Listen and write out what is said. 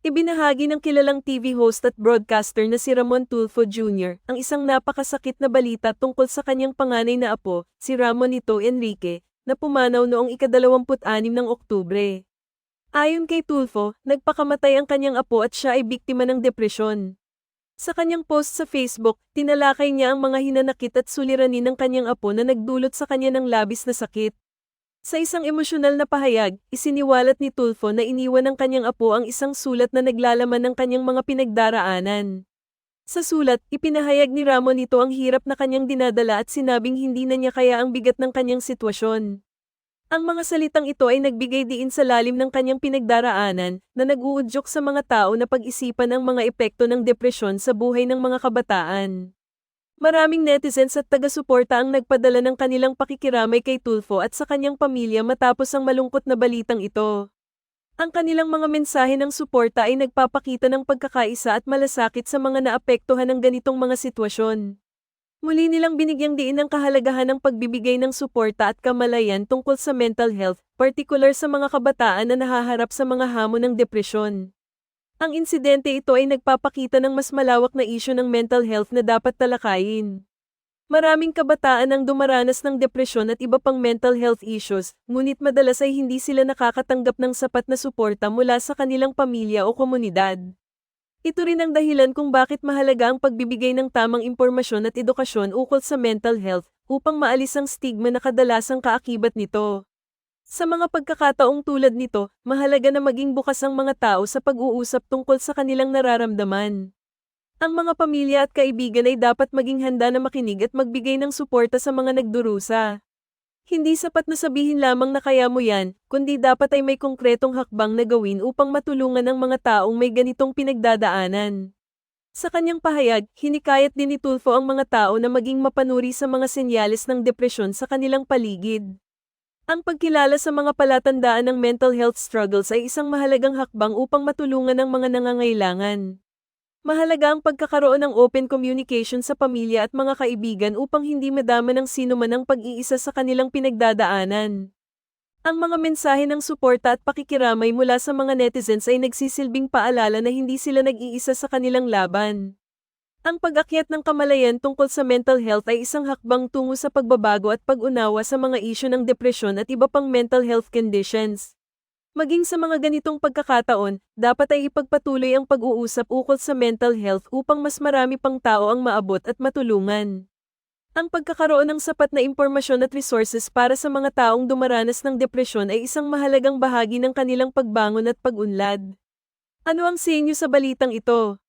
Ibinahagi ng kilalang TV host at broadcaster na si Ramon Tulfo Jr. ang isang napakasakit na balita tungkol sa kanyang panganay na apo, si Ramon Ito Enrique, na pumanaw noong ikadalawamput-anim ng Oktubre. Ayon kay Tulfo, nagpakamatay ang kanyang apo at siya ay biktima ng depresyon. Sa kanyang post sa Facebook, tinalakay niya ang mga hinanakit at suliranin ng kanyang apo na nagdulot sa kanya ng labis na sakit. Sa isang emosyonal na pahayag, isiniwalat ni Tulfo na iniwan ng kanyang apo ang isang sulat na naglalaman ng kanyang mga pinagdaraanan. Sa sulat, ipinahayag ni Ramon ito ang hirap na kanyang dinadala at sinabing hindi na niya kaya ang bigat ng kanyang sitwasyon. Ang mga salitang ito ay nagbigay diin sa lalim ng kanyang pinagdaraanan na nag-uudyok sa mga tao na pag-isipan ang mga epekto ng depresyon sa buhay ng mga kabataan. Maraming netizens at taga-suporta ang nagpadala ng kanilang pakikiramay kay Tulfo at sa kanyang pamilya matapos ang malungkot na balitang ito. Ang kanilang mga mensahe ng suporta ay nagpapakita ng pagkakaisa at malasakit sa mga naapektuhan ng ganitong mga sitwasyon. Muli nilang binigyang diin ang kahalagahan ng pagbibigay ng suporta at kamalayan tungkol sa mental health, partikular sa mga kabataan na nahaharap sa mga hamon ng depresyon. Ang insidente ito ay nagpapakita ng mas malawak na isyu ng mental health na dapat talakayin. Maraming kabataan ang dumaranas ng depresyon at iba pang mental health issues, ngunit madalas ay hindi sila nakakatanggap ng sapat na suporta mula sa kanilang pamilya o komunidad. Ito rin ang dahilan kung bakit mahalaga ang pagbibigay ng tamang impormasyon at edukasyon ukol sa mental health upang maalis ang stigma na kadalasang kaakibat nito. Sa mga pagkakataong tulad nito, mahalaga na maging bukas ang mga tao sa pag-uusap tungkol sa kanilang nararamdaman. Ang mga pamilya at kaibigan ay dapat maging handa na makinig at magbigay ng suporta sa mga nagdurusa. Hindi sapat na sabihin lamang na kaya mo yan, kundi dapat ay may konkretong hakbang na gawin upang matulungan ang mga taong may ganitong pinagdadaanan. Sa kanyang pahayag, hinikayat din ni Tulfo ang mga tao na maging mapanuri sa mga senyales ng depresyon sa kanilang paligid. Ang pagkilala sa mga palatandaan ng mental health struggles ay isang mahalagang hakbang upang matulungan ang mga nangangailangan. Mahalaga ang pagkakaroon ng open communication sa pamilya at mga kaibigan upang hindi madama ng sino man ang pag-iisa sa kanilang pinagdadaanan. Ang mga mensahe ng suporta at pakikiramay mula sa mga netizens ay nagsisilbing paalala na hindi sila nag-iisa sa kanilang laban. Ang pag-akyat ng kamalayan tungkol sa mental health ay isang hakbang tungo sa pagbabago at pag-unawa sa mga isyu ng depresyon at iba pang mental health conditions. Maging sa mga ganitong pagkakataon, dapat ay ipagpatuloy ang pag-uusap ukol sa mental health upang mas marami pang tao ang maabot at matulungan. Ang pagkakaroon ng sapat na impormasyon at resources para sa mga taong dumaranas ng depresyon ay isang mahalagang bahagi ng kanilang pagbangon at pag-unlad. Ano ang sa inyo sa balitang ito?